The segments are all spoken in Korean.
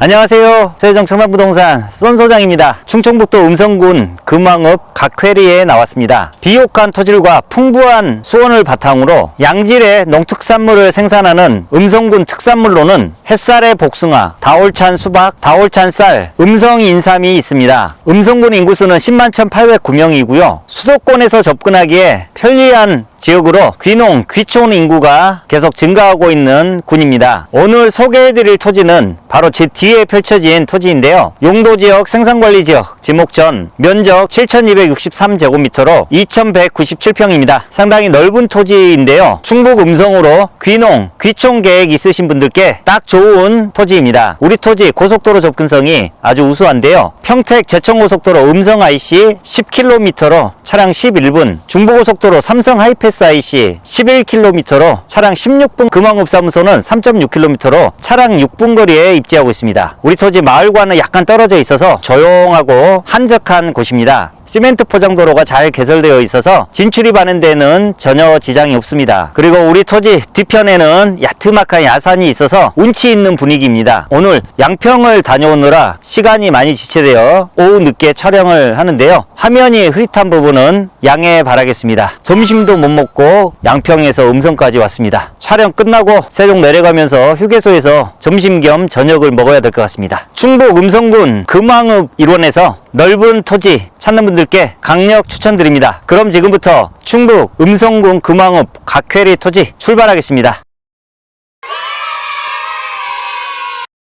안녕하세요. 세종 청담부동산 썬소장입니다. 충청북도 음성군 금왕읍 각회리에 나왔습니다. 비옥한 토질과 풍부한 수원을 바탕으로 양질의 농특산물을 생산하는 음성군 특산물로는 햇살의 복숭아, 다올찬 수박, 다올찬 쌀, 음성 인삼이 있습니다. 음성군 인구수는 10만 1,809명이고요. 수도권에서 접근하기에 편리한 지역으로 귀농, 귀촌 인구가 계속 증가하고 있는 군입니다. 오늘 소개해드릴 토지는 바로 제 뒤에 펼쳐진 토지인데요. 용도 지역, 생산관리 지역, 지목전, 면적 7,263제곱미터로 2,197평입니다. 상당히 넓은 토지인데요. 충북 음성으로 귀농, 귀촌 계획 있으신 분들께 딱 좋은 토지입니다. 우리 토지 고속도로 접근성이 아주 우수한데요. 평택 제천고속도로 음성 IC 10km로 차량 11분, 중부고속도로 삼성 하이패 스 IC 11km로 차량 16분, 금왕읍 사무소는 3.6km로 차량 6분 거리에 입지하고 있습니다. 우리 토지 마을과는 약간 떨어져 있어서 조용하고 한적한 곳입니다. 시멘트 포장도로가 잘 개설되어 있어서 진출입하는 데는 전혀 지장이 없습니다. 그리고 우리 토지 뒤편에는 야트막한 야산이 있어서 운치 있는 분위기입니다. 오늘 양평을 다녀오느라 시간이 많이 지체되어 오후 늦게 촬영을 하는데요. 화면이 흐릿한 부분은 양해 바라겠습니다. 점심도 못 먹고 양평에서 음성까지 왔습니다. 촬영 끝나고 세종 내려가면서 휴게소에서 점심 겸 저녁을 먹어야 될 것 같습니다. 충북 음성군 금왕읍 일원에서 넓은 토지 찾는 분들께 강력 추천드립니다. 그럼 지금부터 충북 음성군 금왕읍 각회리 토지 출발하겠습니다.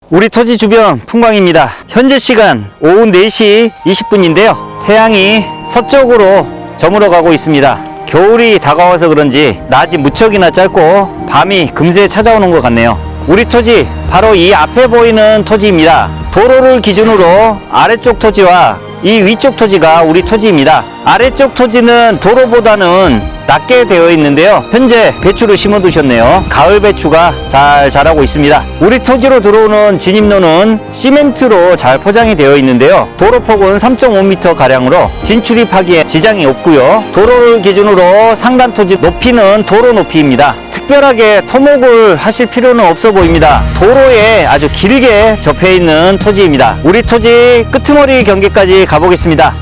우리 토지 주변 풍광입니다. 현재 시간 오후 4시 20분인데요. 태양이 서쪽으로 저물어 가고 있습니다. 겨울이 다가와서 그런지 낮이 무척이나 짧고 밤이 금세 찾아오는 것 같네요. 우리 토지 바로 이 앞에 보이는 토지입니다. 도로를 기준으로 아래쪽 토지와 이 위쪽 토지가 우리 토지입니다. 아래쪽 토지는 도로보다는 낮게 되어 있는데요. 현재 배추를 심어 두셨네요. 가을 배추가 잘 자라고 있습니다. 우리 토지로 들어오는 진입로는 시멘트로 잘 포장이 되어 있는데요. 도로폭은 3.5m 가량으로 진출입하기에 지장이 없고요. 도로를 기준으로 상단 토지 높이는 도로 높이입니다. 특별하게 토목을 하실 필요는 없어 보입니다. 도로에 아주 길게 접해 있는 토지입니다. 우리 토지 끄트머리 경계까지 가보겠습니다.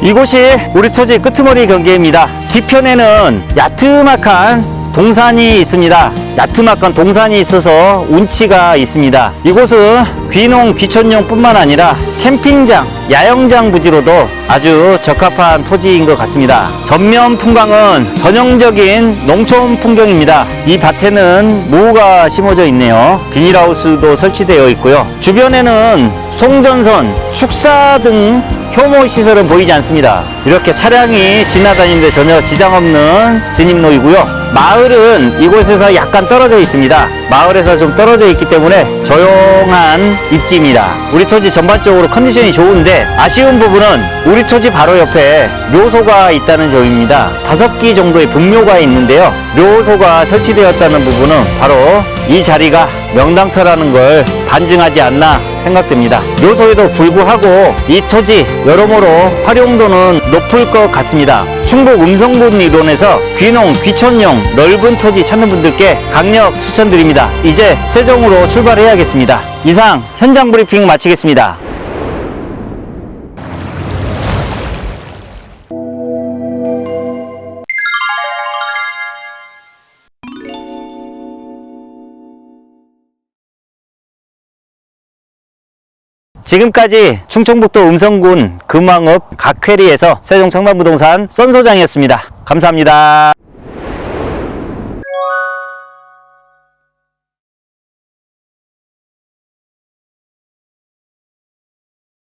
이곳이 우리 토지 끄트머리 경계입니다. 뒤편에는 야트막한 동산이 있습니다. 야트막한 동산이 있어서 운치가 있습니다. 이곳은 귀농 귀촌용 뿐만 아니라 캠핑장, 야영장 부지로도 아주 적합한 토지인 것 같습니다. 전면 풍광은 전형적인 농촌 풍경입니다. 이 밭에는 무가 심어져 있네요. 비닐하우스도 설치되어 있고요. 주변에는 송전선, 축사 등 효모 시설은 보이지 않습니다. 이렇게 차량이 지나다니는데 전혀 지장 없는 진입로이고요. 마을은 이곳에서 약간 떨어져 있습니다. 마을에서 좀 떨어져 있기 때문에 조용한 입지입니다. 우리 토지 전반적으로 컨디션이 좋은데 아쉬운 부분은 우리 토지 바로 옆에 묘소가 있다는 점입니다. 다섯 기 정도의 분묘가 있는데요. 묘소가 설치되었다는 부분은 바로 이 자리가 명당터라는 걸 반증하지 않나 생각됩니다. 묘소에도 불구하고 이 토지 여러모로 활용도는 높을 것 같습니다. 충북 음성군 이론에서 귀농, 귀촌용 넓은 토지 찾는 분들께 강력 추천드립니다. 이제 세종으로 출발해야겠습니다. 이상 현장 브리핑 마치겠습니다. 지금까지 충청북도 음성군 금왕읍 각회리에서 세종 청담부동산 썬소장이었습니다. 감사합니다.